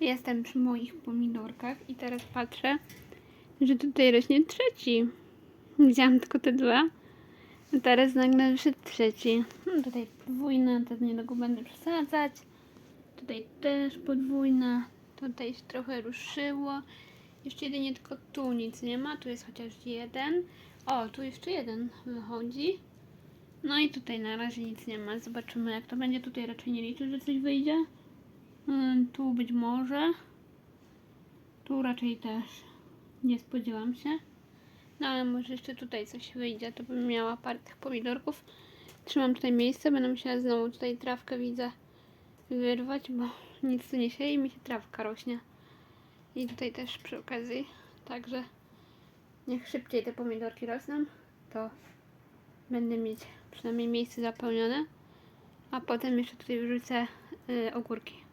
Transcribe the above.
Jestem przy moich pomidorkach i teraz patrzę, że tutaj rośnie trzeci. Widziałam tylko te dwa. A teraz nagle wyszedł trzeci. No tutaj podwójna, to niedługo będę przesadzać. Tutaj też podwójna. Tutaj się trochę ruszyło. Jeszcze jedynie tylko tu nic nie ma. Tu jest chociaż jeden. O, tu jeszcze jeden wychodzi. No i tutaj na razie nic nie ma. Zobaczymy jak to będzie. Tutaj raczej nie liczę, że coś wyjdzie. Ym, Tu być może. Tu raczej też nie spodziewam się. No ale może jeszcze tutaj coś wyjdzie, to bym miała parę tych pomidorków. Trzymam tutaj miejsce, będę musiała znowu tutaj trawkę widzę wyrwać, bo nic tu nie się i mi się trawka rośnie. I tutaj też przy okazji. Także niech szybciej te pomidorki rosną, to będę mieć przynajmniej miejsce zapełnione. A potem jeszcze tutaj wrzucę y, ogórki.